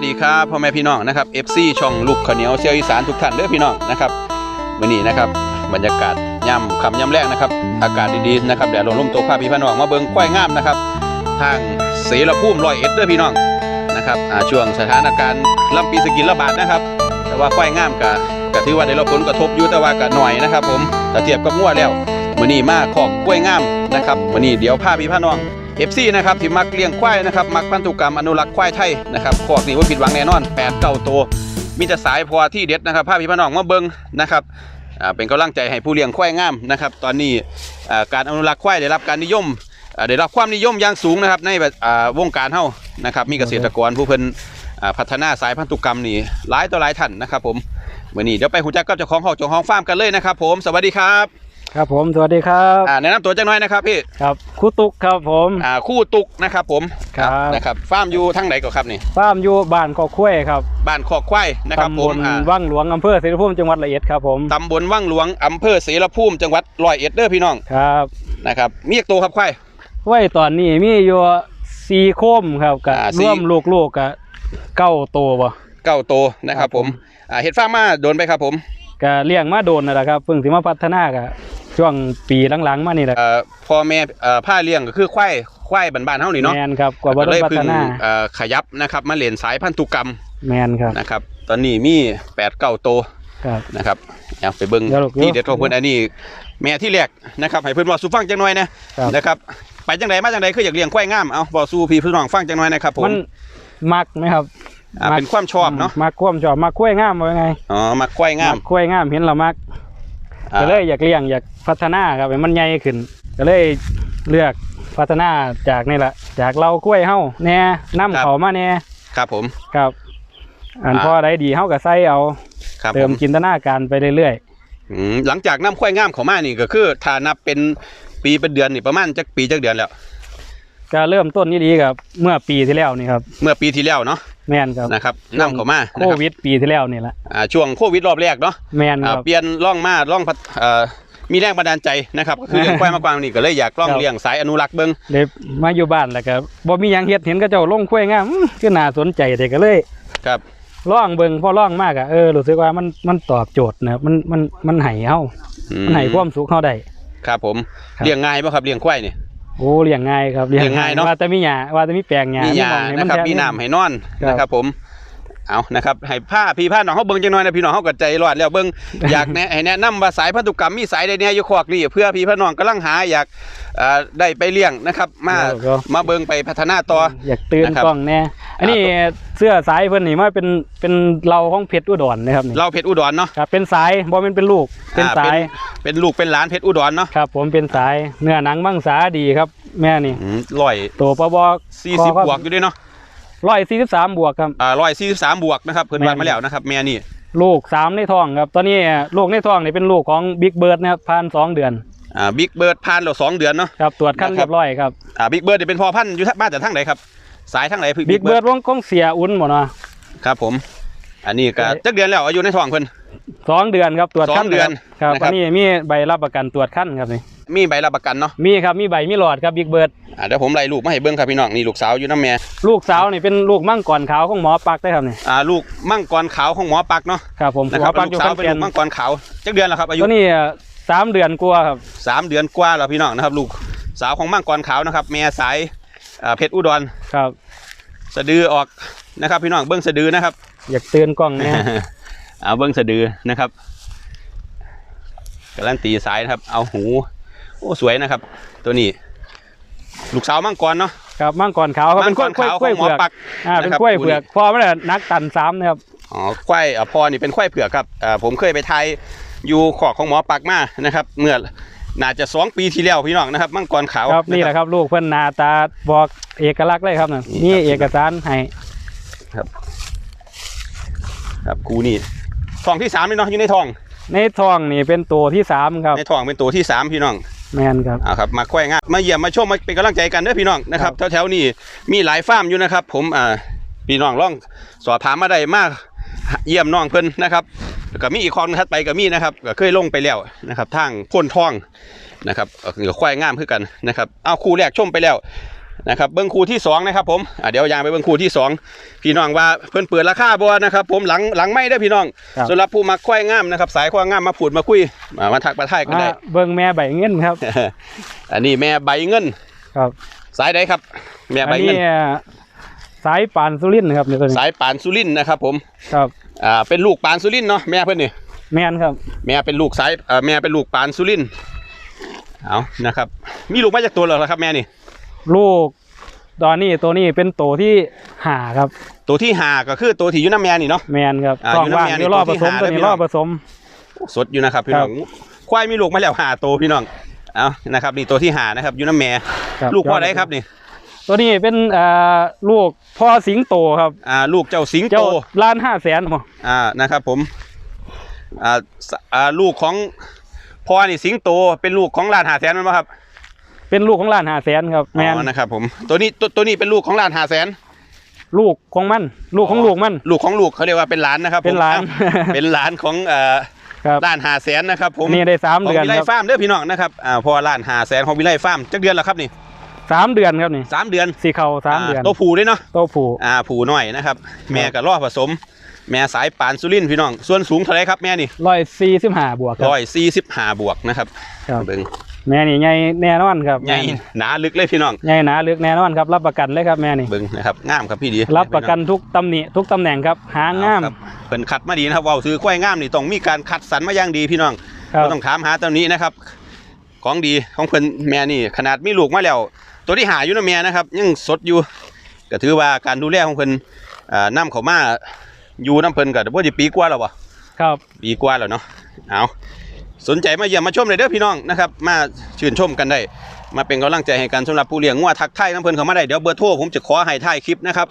วัสดีครับพ่อแม่พี่น้องนะครับ FC ช่องลูกขเหนียวเซียวอีสานทุกท่านเด้อพี่น้องนะครับวันนี้นะครับบรรยากาศย่ำคำย่ำแรกนะครับ อากาศดีๆนะครับแดดลมลมตกพาพี่พี่น้องมาเบิ่งควายงามนะครับ ทางเสรภูมิร้อยเอ็ดเด้อพี่น้องนะครับช่วงสถานการณ์ลำปีสกินระบาดนะครับ แต่ว่าควายงามกะกะถือว่าได้รับผลกระทบอยู่แต่ว่ากะหน่อยนะครับ ผมถ้าเทียบกับงัวแล้วมื้อนี้มาของกล้วยงามนะครับมื้อนี้เดี๋ยวพาพี่พี่น้อง FC นะครับที่มักเลี้ยงควายนะครับมักพันธุกรรมอนุรักษ์ควายไทยนะครับขอกนี่ว่าผิดหวังแน่นอน8 9ตัวมีแต่สายพอที่เด็ดนะครับพาพี่พน้องมาเบิ่งนะครับเป็นกำลังใจให้ผู้เลี้ยงควายงามนะครับตอนนี้การอนุรักษ์ควายได้รับการนิยมได้รับความนิยมอย่างสูงนะครับในวงการเฮานะครับมีเกษตรกรผู้เพิ่นพัฒนาสายพันธุกรรมนี่หลายต่อหลายท่านนะครับผมวันนี้เดี๋ยวไปหูจักกับเจ้าของห้องเจ้าของฟาร์มกันเลยนะครับผมสวัสดีครับ ครับผมสวัสดีครับอ่าแนะนำตัวจังน้อยนะครับพี่ครับครูตุกครับผมอ่าคู่ตุกนะครับผมครับนะครับฟาร์มอยู่ทั้งไหนก็ครับนี่ฟาร์มอยู่บ้านกอกคุ้วยครับบ้านคอกควายนะครับตำผบมลอ่าวังหลวงอำเภอศรีภูมิจังหวัดระเอียดครับผมตำบลว่างหลวงอำเภอเสรภูมิจังหวัดร้อยเอ็ดเด้อพี่น้องครับนะครับมีอีกตัวครับควาย ไว้ตอนนี้มีอยู่สี่โคมครับกับอ่าสี่ ร่วมลูกๆกับเก้าตัวบ่เก้าตัวนะครับครับผผมมอ่าเห็ดฟาร์มมาโดนไปครับผมก็เลี้ยงมาโดนนั่นแหละครับเพิ่งสิมาพัฒนากับ ช่วงปีหลังๆมานี่แหละเอ่อพ่อแม่เอ่อผ้าเลี้ยงก็คือควายควายบ้านๆเฮานี่เนาะแมนครับกว่าบ่ก็ได้เลยพัเพึ่ฒงนาเอ่อขยับนะครับมาเรียนสายพันธุกรรมแมนครับนะครับ ตอนนี้มีแปดเก้าตัวครับ นะครับเอาไปเบิ่งเดี๋ยวลูกที่เด็ดของเพิ่นอันนี้ แม่ที่แรกนะครับให้เพิ่นบอกสู่ฟังจังหน่อยนะครับ นะครับไปจังไดมาจังไดคืออยากเลี้ยงควายงามเอาบอกสู่พี่พี่น้องฟังจังหน่อยนะครับผมมันมักไหมครับอ่าเป็นความชอบเนาะมักความชอบมักกล้วยงามว่าไงอ๋อมักควายงาม มักกล้วยงามเห็นเรามักอ่า ก็เลยอยากเลี้ยงอยากพัฒนาครับให้มันใหญ่ขึ้น ก็เลยเลือกพัฒนาจากนี่แหละจากเรากล้วยเฮาแหน่นํเขามาแหน่ครับผมครับ อันอ่าพอได้ดีเฮาก็ใส่เอาครับเติผมมจินตนาการไปเรื่อยอืมหลังจากน้ำควายงามเขามานี่ก็คือถ้านับเป็นปีเป็นเดือนนี่ประมาณจักปีจักเดือนแล้วๆก็เริ่มต้นนี่ดีครับเมื่อปีที่แล้วนี่ครับ เมื่อปีที่แล้วเนาะ แม่นครับนะครับน้ำเขามาโคนะครับวิดปีที่แล้วนี่แหละอ่าช่วงโควิดรอบแรกเนาะแม่นคอ่ารับเปลี่ยนร่องมาร่องพัฒเอ่อมีแรงบันดาลใจนะครับก็คือเลี้ยงควายมากกว่านี่ก็เลยอยากล่องครับเลี้ยงสายอนุรักษ์เบิ้งเลยมาอยู่บ้านแล้วก็บ่มีหยังเฮ็ดเห็นก็เจ้าลงกล้วยงามอื้อคือน่าสนใจแต่ก็เลยครับล่องเบิ่งพอล่องมากอะเออรู้สึกว่ามันมันตอบโจทย์นะครับมันมันมันให้เฮาอืมันให้ความสุขเฮาได้ครับผมครับเลี้ยงง่ายป่ะครับเลี้ยงควายนี่ โอ้เลี้ยงง่ายครับเลี้ยงง่ายเนอะว่าแต่มีหญ้าว่าแต่มีแปลงหญ้ามีมียาหม้องให้นะครับแท้มีน้ำให้นอนครับนะครับผม เอานะครับให้ผ้าพี่ผ้าน้องเขาเบิ้งจังหน่อยนะพี่น้องเขาก็ใจร้อนแล้วเบิ้งอยากแนะให้แนะนำว่าสายพันธุกรรมมีสายใดเนี่ยอยู่คอกนี่เพื่อพี่พี่น้องกำลังหาอยากเอ่อได้ไปเลี้ยงนะครับ มาแล้วก็มาเบิ้งไปพัฒนาต่ออยากตื่นนะครับกล้องแน่อันนี้เสื้อสายเพิ่นนี่มาเป็นเป็นเราของเพชรอุดรนะครับนี่เราเพชรอุดรเนาะครับเป็นสายบ่แม่นเป็นลูกเป็นอ่าสายเป็นลูกเป็นหลานเพชรอุดรเนาะครับผมเป็นสายเนื้อหนังมังสาดีครับ แม่นี่อืมร้อยตัวปบสี่สิบบวกอยู่ด้วยเนาะ ร้อยสี่สิบสามบวกครับอ่าร้อยสี่สิบสามบวกนะครับเพิ่นแม่นวันมาแล้วนะครับแม่นี่ลูกสามในท้องครับตอนนี้ลูกในท้องนี่เป็นลูกของบิ๊กเบิร์ดนะครับผ่านสองเดือนอ่าบิ๊กเบิร์ดผ่านเราสองเดือนเนาะครับตรวจคันนะครับเรียบร้อยครับอ่าบิ๊กเบิร์ดเป็นพ่อพันธุ์อยู่ทางบ้านแต่ทางไหนครับสายทางไหนบิ๊กเบิร์ดวงกงเสียอุ่นหมดเนาะครับผม อันนี้ก็จักเดือนแล้วอายุในท้องเพิ่น สองเดือนครับตรวจขั้นสองเดือนครับนะครับ อันนี้มีใบรับประกันตรวจขั้นครับนี่มีใบรับประกันเนาะมีครับมีใบมีหลอดครับบิ๊กเบิร์ดอ่าเดี๋ยวผมไล่ลูกมาให้เบิ่งครับพี่น้องนี่ลูกสาวอยู่น้ำแม่ลูกสาวนี่เป็นลูกมั่งก่อนขาวของหมอปักได้ครับนี่อ่าลูกมั่งกรขาวของหมอปักเนาะครับผมนะหคมรัอบปักอลูยู่กสาขวอนเป็นแก่ลูนกมั่งกรขาวจักเดือนแล้วครับอายุตัวนี้สามเดือนกลัวาครับ สามเดือนกว่าแล้วพี่น้องนะครับ ลูกสาวของมั่งกรขาวนะครับแม่สายอ่าเพชรอุดรครับ สะดือออกนะครับ พี่น้องเบิ้งสะดือนะครับ อยากเตือนกล้องเนี่ย เอาเบิ้งสะดือนะครับกำลังตีสายนะครับ เอาหู โอ้สวยนะครับ ตัวนี้ ลูกสาวมั่งกรเนาะครับมั่งก่อนขาวเขาเป็นกล้วยมั่งกรขาวกล้วยของหมอเผือกปักอ่าเป็นนะครับกล้วยเผือกพอไม่ได้นักตันซ้ำนะครับ อ๋อควายอะพ่อนี่เป็นควายเผือกครับอ่าผมเคยไปไทยอยู่ขอกของหมอปักมานะครับ เมื่อน่าจะสองปีที่แล้วพี่น้องนะครับมังกรขาวครับนี่แหละครับลูกเพื่อนหนาตาบอกเอกลักษณ์เลยครับน่ะนี่นี่ครับเอกสารให้ครับกูนี่ ทองที่สามนี่เนาะอยู่ในทอง ในท้องนี่เป็นตัวที่สามครับในทองเป็นตัวที่สามพี่น้องแมนครับอ่าครับมาควายงามมาเยี่ยมมาชมมาเป็นกำลังใจกันเด้อพี่น้องนะครับแถวๆนี้มีหลายฟาร์มอยู่นะครับ ผมอ่าพี่น้องลองสอบถามมาได้มากเยี่ยมน้องเพิ่นนะครับแล้วก็มีอีกคอนถัดไปก็มีนะครับก็เคยลงไปแล้วนะครับทางพ่นทองนะครับก็คือควายงามคือกันนะครับเอาคู่แรกชมไปแล้ว นะครับเบิ้งคู่ที่สองนะครับผมอะเดี๋ยวยางไปเบิ้งคู่ที่สองพี่น้องว่าเพิ่นเปิดราคาบ่นะครับผมหลังหลังไม่ได้อพี่น้องครับสำหรับผู้มักควายงามนะครับสายควายงามมาพูดมาคุยมามาทักมาทายกันได้อ่าเบิ่งแม่ใบเงินครับ อันนี้แม่ใบเงินครับ สายใดครับ แม่อัใบนเงินี้นสายปานสุรินทร์ครับเนี่ยตัวนี้สายปานสุรินทร์นะครับผมครับอ่าเป็นลูกปานสุรินทร์เนาะแม่เพิ่นนี่แม่นครับ แม่เป็นลูกสายเอ่อแม่เป็นลูกปานสุรินทร์เอานะครับ มีลูกมาจากตัวเหรอครับแม่นี่ ลูกตอนนี้ตัวนี้เป็นตัวที่หาครับ ตัวที่หาก็คือตัวที่อยู่น้ำแม่นี่เนาะ แมนครับอ่าต้องว่างอยู่อน้ำแม่ยู่รอบนี่ผตัวสมที่ตัวนี้หารอบพี่น้อง ผสม สดอยู่นะครับพี่น้องควายมีลูกมาแล้วหาตัวพี่น้องเอานะครับนี่ตัวที่หานะครับอยู่น้ำแม่ครับ ลูกพ่อใดครับนี่ตัวนี้เป็นอ่าลูกพ่อสิงโตครับอ่าลูกเจ้าสิงโตเจ้าล้านห้าแสนบ่อ่านะครับผมอ่าสอ่าลูกของพ่อนี่สิงโตเป็นลูกของลานหาแสนมั้ยครับ เป็นลูกของล้านห้าแสนครับแมนอ๋อนะครับผมตัวนี้ตัวตัวนี้เป็นลูกของลานหาแสนลูกของมัน ลูกของลูกมัน ลูกของลูกเขาเรียกว่าเป็นหลานนะครับผมเป็นหลานอ้วเป็นหลานของเอ่อครับล้านหาแสนนะครับผมนี่ได้สามของเดือนวิไลครับฟาร์มเด้อพี่น้องนะครับอ่าพอล้านหาแสนของวิไลฟาร์มจักเดือนแล้วครับนี่สามเดือนครับนี่สามเดือนสีเขาสามเดือนตัวผูด้วยเนาะโตผูอ่าผูน้อยนะครับ แม่กับล่อผสม แม่สายปานสุรินทร์พี่น้อง ส่วนสูงเท่าไรครับแม่นี่ร้อยสี่สิบห้าบวกครับร้อยสี่สิบห้าบวกนะครับครับเบิ่ง แม่นี่ใหญ่แน่นอนครับใหญ่หนาลึกเลยพี่น้องใหญ่หนาลึกแน่นอนครับ รับประกันเลยครับแม่นี่เบิ่งนะครับงามครับพี่ดีรับประกันทุกตำหนิทุกตำแหน่งครับหางามครับเพิ่นคัดมาดีนะครับเว้าซื้อควายงามนี่ต้องมีการคัดสรรมาอย่างดีพี่น้องครับบ่ต้องถามหาตัวนี้นะครับ ของดีของเพิ่นแม่นี่ขนาดมีลูกมาแล้ว ตัวที่หาอยู่นะแม่นะครับ ยังสดอยู่ก็ถือว่าการดูแลของเพิ่นอ่านํเขามาอยู่น้ำเพิ่นก็บ่ได้ปีกว่าแล้วบ่ครับปีกว่าแล้วเนาะเอา สนใจมาเยี่ยมมาชมเลยเด้อพี่น้องนะครับ มาชื่นชมกันได้ มาเป็นกำลังใจให้กันสำหรับผู้เลี้ยงงัวทักทายน้ำเพิ่นเข้ามาได้เดี๋ยวเบอร์โทรผมจะขอให้ท้ายคลิปนะครับ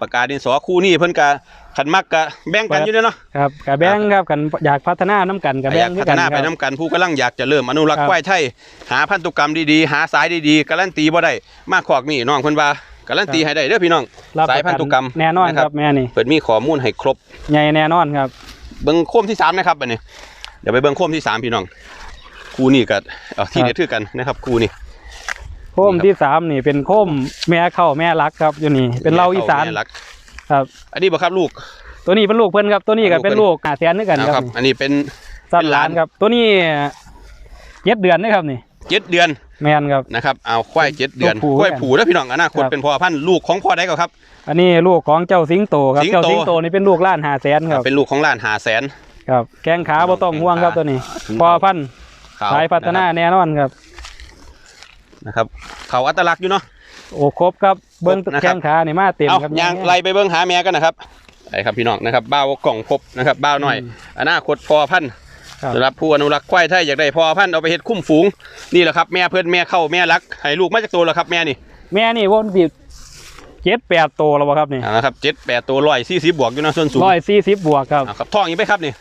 ประกาศดินสอคู่นี้เพิ่นกะขันมักกะแบ่งกันอยู่เด้อเนาะครับกะแบงครับกันอยากพัฒนาน้ำกันกะแบองยากคืพัอฒกันนาคไปรับน้ำกันผู้กำลังอยากจะเริ่มอนุรักครัษ์บควายไทยหาพันธุกรรมดีๆ หาสายดีๆการันตีบ่ได้มาขอกนี่น้องเพิ่นว่าการันตีให้ได้เด้อพี่น้องรับสายประพันธุกรรมแน่นอนนะคครัรับบแม่นี่เพิ่นมีข้อมูลให้ครบใหญ่แน่นอนครับเบิ่งโคมที่สามนะครับอันนี้ เดี๋ยวไปเบิ่งโคมที่สามพี่น้องคู่นี้ก็เอาที่ครับเด็ดคือกันนะครับคู่นี้โคมที่สามนี่เป็นโคมแม่เข้าแม่รักครับอยู่นี่เป็นเราอีสานแม่รักครับ อันนี้บ่ครับลูก ตัวนี้เป็นลูกเพิ่นครับตัวนี้ก็เป็นลูลูกกเพิ่นหาแสนด้วยกันนะคครัรับบอันนี้เป็นสัตเป็นว์หหลาลานนครับ ตัวนี้เจ็ดเดือนนะครับนี่เจ็ดเดือนแมนครับนะครับเอาควายเจ็ดเดือนตัวผู้ควายผูแล้วพี่น้องอนาคตครับเป็นพ่อพันธุ์ลูกของพ่อได้ก็ครับ อันนี้ลูกของเจ้าสิงโตครับสิงโตเจ้าสิงโตนี่เป็นลูกล้านหาแสนครับเป็นลูกของล้านหาแสน ครับแข้งขาบ่ต้องห่วงครับตัวนี้ถึงพอพันธุ์ขาวสายพัฒนาแน่นอนครับ นะครับ เขาอัตลักษณ์อยู่เนาะ โอ้ครบครับเบิ้งครบนะครับแข้งขานี่มาเต็มเอาครับยางไล่ไปเบิ้งหาแม่กันนะครับไอ้ครับพี่น้องนะครับบ้าวกล่องพบนะครับบ้าวหน่อยอืมอนาคตพ่อพันธุ์ครับสำหรับผู้อนุรักษ์ควายไทยอยากได้พ่อพันธุ์เอาไปเฮ็ดคุ้มฝูงนี่แหละครับแม่เพื่อนแม่เข้าแม่รักให้ลูกมาจากตัวแล้วครับแม่นี่แม่นี่วนสิเจ็ดแปดโตแล้วบ่ครับนี่อ่านะครับเจ็ดแปดตัวร้อยสี่สิบบวกอยู่นะส่วนสูงร้อยสี่สิบบวกครับอ่าครับท้องอีกไหมครับนี่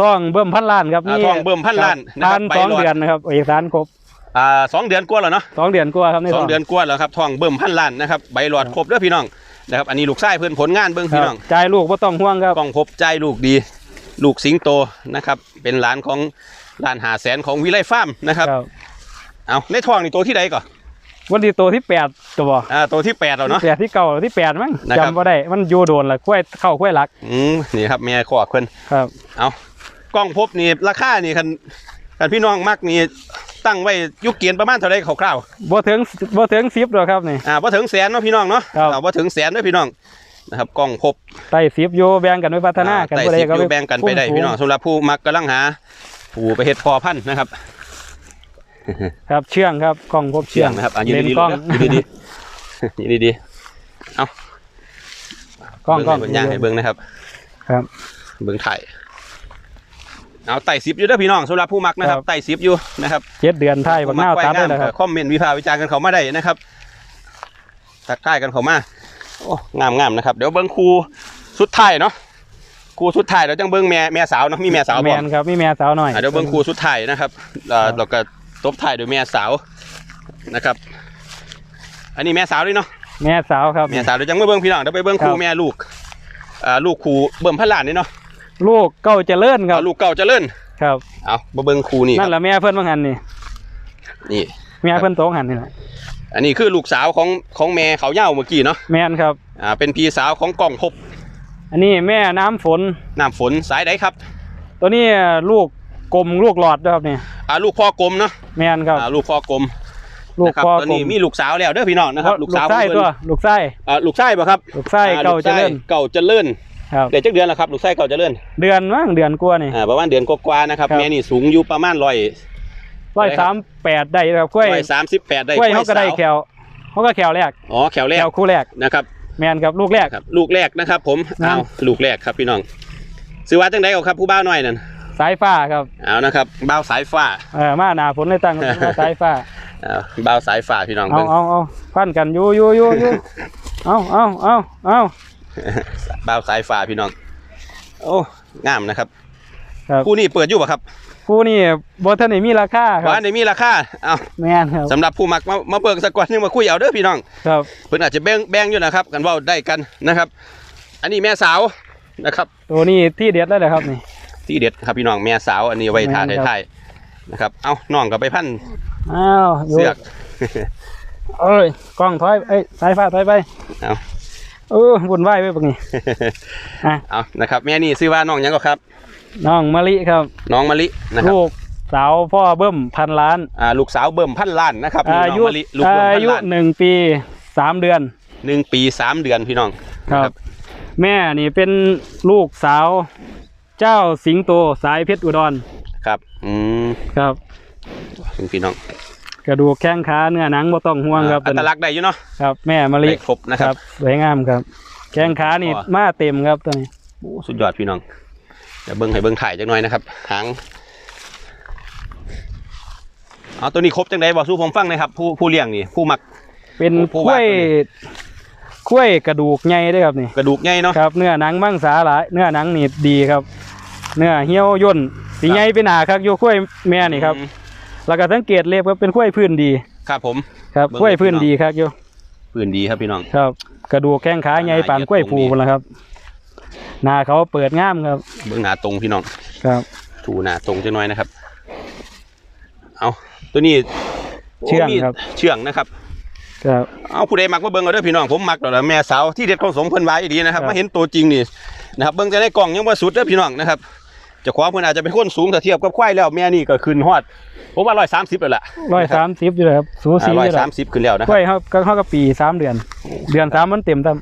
ท้องเบิ่มพันล้านครับอ่านี่ท้องเบิ่มพันล้านครับนะครับทานสองใบหลอดเดือนนะครับเอกสารครบอ่าสองเดือนกว่าแล้วเนาะสองเดือนกว่าครับนี่สองเดือนกว่าแล้วครับท้องเบิ่มพันล้านนะครับใบหลอดครบเด้อพี่น้องนะครับอันนี้ลูกไส้เพื่อนผลงานเบิ่งคพี่รับน้อง จ่ายลูกบ่ต้องห่วงครับ กล้องพบใจลูกดี ลูกสิงโตนะครับ เป็นหลานของหลานหาแสนของวิไลฟาร์มนะครับครับเอาในท้องนี่ตัวที่ใดก่อนวันที่โตที่แปดตัวบ่อ่าตัวที่แปดแล้วเนาะที่แปดที่เก่าที่แปดมั้งนะครับ จำบ่ได้มันอยู่โดนละกล้วยเข้ากล้วยหลักอืมนี่ครับแม่ขอกเพิ่นครับ เอา กล้องพบนี่ราคานี่คันคันพี่น้องมักนี่ตั้งไว้อยุคเกียนประมาณเท่าไรคร่าวบ่ถึงบ่ถึง10ดอกครับนี่ๆอ่าพอถึงแสนเนาะพี่น้องเนาะครับอ่าพอถึงแสนเด้อพี่น้องนะครับกล้องพบไต่10อยู่แบ่งกันไว้พัฒนากันไต่ผู้ใดสิบก็อยู่แบ่งกันไปได้คุ้มพี่น้องสำหรับผู้มักกำลังหาผู้ไปเฮ็ดพอพันธุ์นะครับครับเชื่องครับกล้องพบเชื่องนะครับอะยืนเลนดีๆกล้องยืนดีๆยืนดีๆเอากล้องกล้องเบิ่งย่างให้เบิ้งนะครับ ครับเบิ้งถ่าย เอาไต่ซิปอยู่เด้อพี่น้องสำหรับผู้มักนะครับครับไต่ซิปอยู่นะครับเจ็ดเดือนไทยบักหน้าวผู้ตัดมัได้กแล้วครับคอมเมนต์วิพากษ์วิจารณ์กันเขามาได้นะครับทักทายกันเขามาโอ้งามงามนะครับ เดี๋ยวเบิ้งครูสุดท้ายเนาะครูสุดท้ายเดี๋ยวจังเบิ้งแม่แม่สาวเนาะมีแม่สาวแมบ่นครับมีแม่สาวหน่อยอะเดี๋ยวเบิ้งครูสุดท้ายนะครับเอ่อครับเราก็ตบท้ายด้วยแม่สาวนะครับ อันนี้แม่สาวด้วยเนาะแม่สาวครับแม่สาวเดี๋ยวจังมาเบิ้งพี่น้องเดี๋ยวไปเบิ้งครูครับแม่ลูกอ่าลูกครูเบิ่มพันล้านนี่เนาะ ลูกเก้าเจริญครับ เอาลูกเก่าเจริญครับ เอามาเบิ้งครูนี่คนั่รันบแหละแม่เพิ่นบางหันนี่นี่ แม่เพิ่นโตงหันนี่แหละอันนี้คือลูกสาวของของแม่เขาเหย้าเมื่อกี้เนาะแม่นครับ อ่าเป็นพี่สาวของกล้องพบอันนี้แม่น้ำฝน น้ำฝนสายใดครับตัวนี้ลูกกลมลูกหลอดด้วยครับนี่อ่าลูกพ่อกลมเนาะแม่นครับ อ่าลูกพ่อกลมลูกนะครับพ่อตอนกลนี้มมีลูกสาวแล้วเด้อพี่น้องนะครับ ลูลูกกสาวไส้ของเพิ่นตัว ลูกไส้อ่าลูกชายป่ะครับลูกไส้อ่เก่าลูเจริญเก่าเจริญ ครับ เด็กจักเดือนแล้วครับลูกชายเก่าเจริญเดือนมั้งเดือนกว่านี่ อ่าประมาณเดือนกว่าๆนะครับครับ แม่นี่สูงอยู่ประมาณร้อย ร้อยสามแปดได้ครับกล้วยร้อยสามสิบแปดได้กล้วยเขาก็ได้สาวแขวเขาก็แขวแรกอ๋อแขวแรแขกวคู่แรกนะครับแม่นครับลูกแรก ครับ ลูกแรกนะครับ ผมนั่เอานลูกแรกครับพี่น้องซื้อว่าจังไดเอาครับผู้บ่าวน้อยนั่นสายฟ้าครับเอานะครับบ่าวสายฟ้า เออมาหนาฝนเลยตั้งว่าสายฟ้าเอาบ่าวสายฟ้าพี่น้องเอาเบิ่งเอาเอาพันกันอยู่อยู่อยู่อยู่เอาเอาเอาเอา บ่าวสายฟ้าพี่น้อง โอ้งามนะครับครับคู่นี้เปิดอยู่ป่ะครับคู่นี่บ่ทันได้มีราคาครับว่าอันนี้มีราคาเอาแม่นครับสำหรับผู้มักมามาเปิดสักก่อนนึงมาคุยเอาเด้อพี่น้องครับเพิ่นอาจจะแบ่งแบ่งอยู่นะครับ กันเว่าได้กันนะครับ อันนี้แม่สาวนะครับ ตัวนี้ที่เด็ดแล้วนะครับนี่ที่เด็ดครับพี่น้องแม่สาวอันนี้เอาไว้ทาแม่นครับท้ายๆนะครับ เอาน้องกับไปพันอ้าวอยู่เสือกเอ้ยกล้องถอยเอ้ยสายฟ้าถอยไปเอา เออวุ่นวายไปปะนี่อะเอานะครับแม่นี่ชื่อว่าน้องหยังก็ครับ น้องมะลิครับน้องมะลินะครับลูกสาวพ่อเบิ้มพันล้านอ่าลูกสาวเบิ่มพันล้านนะครับนี่อาน้องยุมะลิลูกเบิ่มพัอานยุล้านหนึ่งปีสามเดือน หนึ่งปีสามเดือนพี่น้องครับ แม่นี่เป็นลูกสาว เจ้าสิงโตสายเพชรอุดรครับอืมครับเป็นพี่น้อง กระดูกแข้งขาเนื้อหนังบ่ต้องห่วงครับอัตลักษณ์ได้อยู่เนาะครับ แม่มะลิได้ครบนะครับสวยงามครับ แข้งขานี่อ๋อมาเต็มครับตัวนี้โอ้สุดยอดพี่น้องเดี๋ยวเบิ้งให้เบิ้งถ่ายจังหน่อยนะครับหางเอาตัวนี้ครบจังไดบอกสู้ผมฟังหนะครับ ผู้ผู้เลี้ยงนี่ผู้มัก เป็นโอ้ผู้กล้วยว่าตัวนี้กล้วยกระดูกใหญ่เด้วยครับนี่กระดูกใหญ่เนาะครับเนื้อหนังมังสาหลายเนื้อหนังนี่ดีครับ เนื้อเหี่ยวย่นสีใหญ่เป็นหนาครับอยู่กล้วยแม่นี่ครับอืม แล้วก็สังเกตเล็บครับเป็นกล้วยพื้นดีครับผมครับเบิ่งกล้วยพื้นพี่น้องดีครับอยู่พื้นดีครับพี่น้องครับ กระดูกแข้งขาใหญ่ปานกล้วยผูพุ่นละครับหน้าเขาเปิดงามครับ เบิ้งหน้าตรงพี่น้องครับถูหน้าตรงจังหน่อยนะครับ เอาตัวนี้เชื่องโมีครับเชื่องนะครับครับเอาผู้ใดมักมาเบิ่งเอาเด้อพี่น้องผมมักแล้วล่ะแม่สาวที่เด็ดของสมเพิ่นไว้ดีนะครับครับมาเห็นตัวจริงนี่นะครับเบิ่งแต่ในกล่องยังบ่สุดเด้อพี่น้องนะครับ เจ้าของเพิ่นอาจจะเป็นคนสูงถ้าเทียบกับควายแล้วแม่นี่ก็ขึ้นฮอดผมว่า130แล้วล่ะร้อยสามสิบอยู่เลยครับสูสีร้อยอยู่เลยสามสิบขึ้นแล้วนะคกรับ ล้วยเขาก็เขาก็ปีสามเดือน เดือนสามมันเต็มตั้ม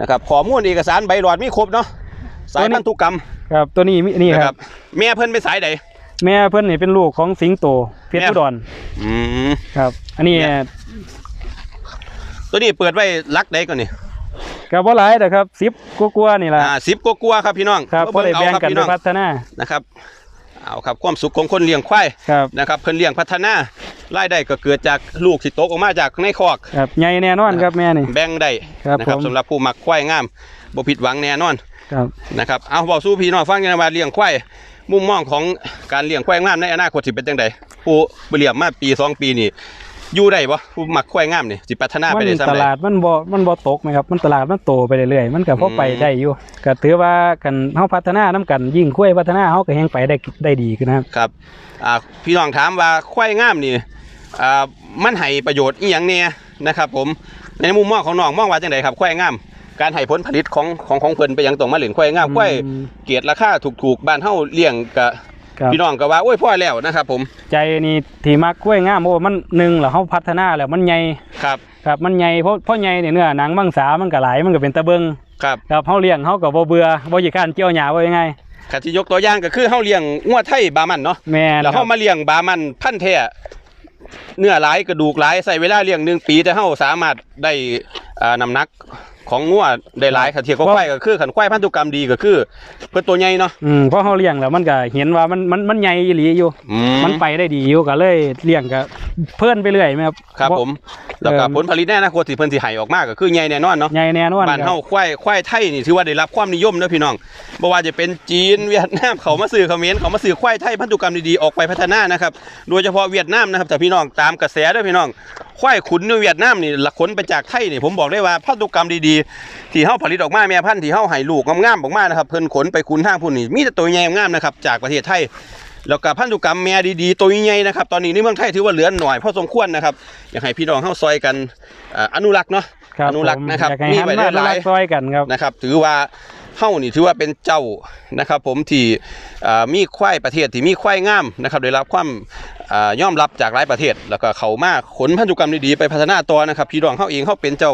นะครับข้อมูลเอกสารใบหลอดมีครบเนาะสายตัวนี้พันธุกรรมครับ ตัวนี้มินี่นะคครัรับ บแม่เพิ่นเป็นสายใด แม่เพื่อนนี่เป็นลูกของสิงโตเพชรแม่ อุดรอืม ครับ อันนี้แม่ตัวนี้เปิดไว้ลักใดก่อนนี่ ก็บ่หลายแต่ครับสิบกว่าๆนี่แหละอ่า10กว่าๆครับพี่น้องครับมาเพราะได้เอาแบ่งครับกันพี่ไปน้องพัฒนานะครับเอาครับความสุขของคนเลี้ยงควายครับนะครับเพิ่นเลี้ยงพัฒนารายได้ก็เกิดจากลูกที่ตกออกมาจากในคอกครับใหญ่แน่นอนครับแม่นี่แบ่งได้ครับนะครับผมสำหรับผู้มักควายงามบ่ผิดหวังแน่นอนครับนะครับเอาบอกสู้พี่น้องฟังกันนะว่าเลี้ยงควายมุมมองของการเลี้ยงควายงามในอนาคตสิเป็นจังไดผู้เลี้ยงมาปีสองปีนี่ อยู่ได้บ่ผู้มักควายงามนี่สิพัฒนามัไปได้นซ้ำตใดลาดมันบ่มันบ่ตกไหมครับ มันตลาดมันโตไปเรื่อยๆมันก็พออืมไปได้อยู่ก็ถือว่ากันเฮาพัฒนานํกันยิ่งคุ้ยพัฒนาเฮาก็แฮงไปได้ได้ดีขึ้นนะครับ ครับอ่าพี่น้องถามว่าควายงามนี่อ่ามันให้ประโยชน์อีหยังแน่นะครับผมในมุมมองของน้องมองว่าจังไดครับควายงาม การให้ผลผลิตของของของเพิ่นไปยังตรงมาเลี้ยงควายงามควายอืมเกียรติราคาถูกๆบ้านเฮาเลี้ยงก็ ครับ พี่น้องก็ว่าโอ้ยพ่อแล้วนะครับผมใจนี่ที่มักกล้วยงามเพราะว่ามันหนึ่งแล้วเฮาพัฒนาแล้วมันใหญ่ครับครับมันใหญ่เพราะเพราะใหญ่เนี่ยเนื้อหนังมังสามันก็หลายมันก็เป็นตะเบิงครับครับเฮาเลี้ยงเฮาก็บ่เบื่อบ่อยากการเกี่ยวหญ้าว่ายังไงขันที่ยกตัวอย่างก็คือเฮาเลี้ยงงัวไทยบามันเนาะแม่นแล้วครัเฮาบมาเลี้ยงบามันพันธุ์แท้เนื้อหลายกระดูกหลายใส่เวลาเลี้ยงหนึ่งปีแต่เฮาสามารถได้อ่าน้ำหนัก ของงัวได้หลายขันเทียบกับควายก็คือขันควายพันธุกรรมดีก็คือเพิ่นตัวใหญ่เนาะอืมเพราะเฮาเลี้ยงแล้วมันก็เห็นว่ามันมันมันใหญ่อีหลีอยู่อืมันไปได้ดีอยู่ก็เลยเลี้ยงก็เพิ่นไปเรื่อยแม่ครับครับผมแล้วก็เอิ่มผลผลิตแน่นะคตที่เพิ่นสิให้ออกมาก็คือใหญ่แน่นอนเนาะใหญ่แน่นอนบ้านครัเฮาบควายควายไทยนี่ถือว่าได้รับความนิยมนะพี่น้องบ่ว่าจะเป็นจีนเวียดนามเขามาซื้อเขมรเขามาซื้อควายไทยพันธุกรรมดีๆออกไปพัฒนานะครับโดยเฉพาะเวียดนามนะครับแต่พี่น้องตามกระแสเด้วยพี่น้องควายขุนในเวียดนามนี่ละขนไปจากไทยนี่ผมบอกได้ว่าพันธุกรรมดีๆที่เฮาผลิตออกมาแม่พันธุ์ที่เฮาให้ลูกงามๆออกมานะครับเพิ่นขนไปขุนทางพุ่นนี่มีแต่ตัวใหญ่งามนะครับจากประเทศไทยแล้วก็พันธุกรรมแม่ดีๆตัวใหญ่ๆนะครับตอนนี้ในเมืองไทยถือว่าเหลือหน่อยพอสมควรนะครับอยากให้พี่น้องเข้าซอยกันอ่าอนุรักษ์เนาะครับอนุรักษ์ผมนะครับอยากให้มีหันไว้มาอนุหลารัยกษ์ซอยกันครับนะครับ ถือว่าเฮ้านี่ถือว่าเป็นเจ้านะครับ ผมที่อ่ามีควายประเทศที่มีควายงามนะครับได้รับความอ่า ยอมรับจากหลายประเทศ แล้วก็เขามาขนพันธุกรรมดีๆไปพัฒนาต่อนะครับพี่น้องเฮาเองเฮาเป็นเจ้า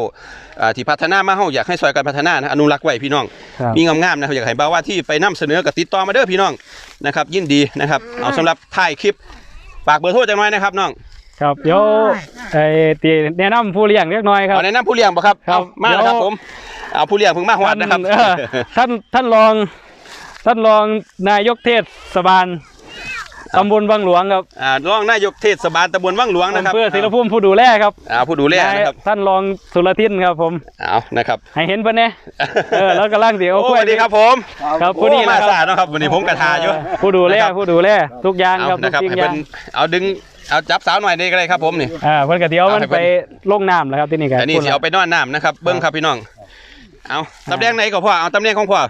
อ่าที่พัฒนามาเฮาอยากให้ซอยกันพัฒนานะอนุรักษ์ไว้พี่น้องครับมีงามๆนะครับอยากให้บ่าวว่าที่ไปนํเสนอกับติดต่อมาเด้อพี่น้องนะครับ ยินดีนะครับเอาสำหรับถ่ายคลิปฝากเบอร์โทรจังหน่อยนะครับน้องครับเดี๋ยวไอ้ตีแนะนำผู้เลี้ยงเล็กน้อยครับเอาแนะนำผู้เลี้ยงบ่ครับครับเอามาแล้วครับเดี๋ยวผมเอาผู้เลี้ยงเพิ่งมาฮอดนะครับท่านเออท่านท่านรองท่านรองนายกเทศบาล ตำบลบางหลวงครับอ่ารองนายกเทศบาลตำบลวังหลวงนะครับอำเภอศิลภูมิผู้ดูแลครับอ่าผู้ดูแลนะครับนายท่านรองสุรทินครับผมเอานะครับให้เห็นเพิ่นแน่เออแล้วก็ล่างเสียวโอ้สวัสดีครับผมครับโอ้ผู้นี้มานะคสารับดเนาะครับวันนี้ผมกระทาอยู่ผู้ดูแลนะครับผู้ดูแลทุกอย่างเอาครับทุนะกครับสิ่งให้อเพิ่ย่างนเอาดึงเอาจับสาวหน่อยนี่ก็ได้ครับผมนี่อ่าเพิ่นก็เดี๋ยวเอามันให้เพิ่ไปนลงน้ำแล้วครับที่นี่กันอันนี้สิเอาไปนอนน้ำนะครับเบิ้งครับพี่น้องเอาตำแหน่งไหนก็พ่อเอาตำแหน่งของพ่อ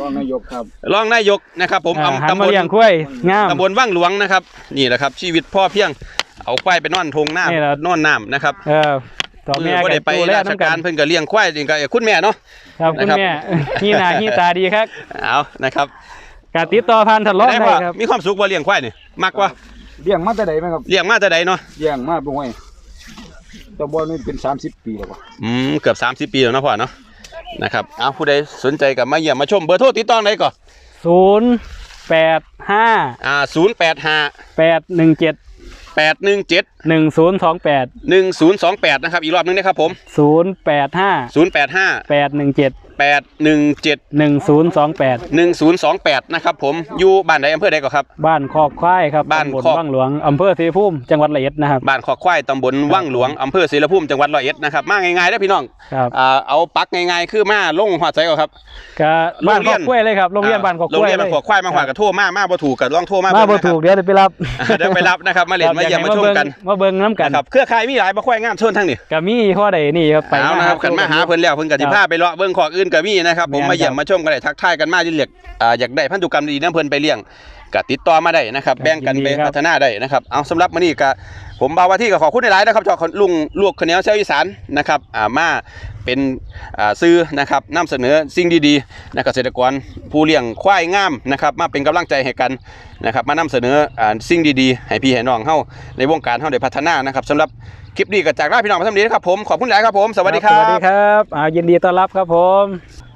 รองนายกครับรองนายกนะครับ ผมอ่าอำหันตำบมาลเลี้ยงกล้วยงาม ตำบลวังหลวงนะครับ นี่แหละครับ ชีวิตพ่อเพียงเอาควายไปนอนทงนี่แหละน้ำนอนน้ำนะครับเออต่อมืแม่อบ่กัได้นไปดูแลราชน้ำกัการนเพิ่นก็เลี้ยงควายนี่ก็คุณแม่เนาะ ครับคุณนะครับ แม่ฮีหนาฮีตาดีครับเอานะครับการติดต่อผ่านทันร้องได้ได้พ่อครับมีความสุขว่าเลี้ยงควายนี่มักว่าเลี้ยงมาแต่ใดไหมครับเลี้ยงมาแต่ใดเนาะเลี้ยงมาบ่ห้อยแตะบอนนี่เป็น 30 ปีแล้วบ่อืมเกือบ 30 ปีแล้วเนาะพ่อเนาะ นะครับเอาผู้ใดสนใจกับมาเยี่ยมมาชมเบอร์โทรติดต่อไหนก่อนศูนย์แปดห้าอ่าศูนย์แปดห้าแปดหนึ่งเจ็ดแปดหนึ่งเจ็ดหนึ่งศูนย์สองแปดหนึ่งศูนย์สองแปดนะครับอีกรอบนึงนะครับผมศูนย์แปดห้าศูนย์แปดห้าแปดหนึ่งเจ็ด 817 1028 1028นะครับผมอยู่บ้านใดอำเภอใดก็ครับ บ้านคอกควายครับบ้านคอกวังหลวงอำเภอศรีภูมิจังหวัดระยเอ็ดนะครับบ้านคอกควายตำบลวังหลวงอำเภอศรีภูมิจังหวัดระยเอ็ดนะครับมาง่ายๆได้พี่น้องครับเอาปักง่ายๆคือมาลงหัวใจก็ครับก็บ้านคอกควายเลยครับโรงเรียนบ้านคอกควายโรงเรียนบ้านคอกควายมาหัวกับทั่วมามาบ่ถูกกับร่องทั่วมามาบ่ถูกเดี๋ยวไปรับเดี๋ยวไปรับนะครับมาเล่นมาเยี่ยมมาชมกันมาเบิ้งน้ำกันครับเครือข่ายมีหลายบ่ควายงามชนทั้งนี่ก็มีข้อใดนี่ครับไปเอานะครับกันมาหาเพิ่นแล้วเพิ่นก็สิพาไปเลาะเบิ่งคอกอืก็มีนะครับ ผมแม่นมาเยี่ยมครับมาชมกันได้ทักทายกันมาที่เรียกอ่าอยากได้พันธุกรรมดีๆนํเพิ่นไปเลี้ยง ก็ติดต่อมาได้นะครับครับแบ่งกันยินไปดีครับพัฒนาได้นะครับเอาสำหรับมื้อนี้ก็ผมบาวาที่ก็ขอบคุณหลายๆนะครับเจอลุงลวกข้าวเหนียวเซลอีสานนะครับอ่ามาเป็นอ่าซื้อนะครับนำเสนอสิ่งดีๆนะเกษตรกรผู้เลี้ยงควายงามนะครับมาเป็นกำลังใจให้กันนะครับมานำเสนออ่าสิ่งดีๆ ให้พี่ให้น้องเฮาในวงการเฮาได้พัฒนานะครับสำหรับคลิปนี้ก็จากลาพี่น้องมาทำดีนะครับผมขอบคุณหลายครับผมสวัสดีครัสวัสดีบ ครับอ่ายินดีต้อนรับครับผม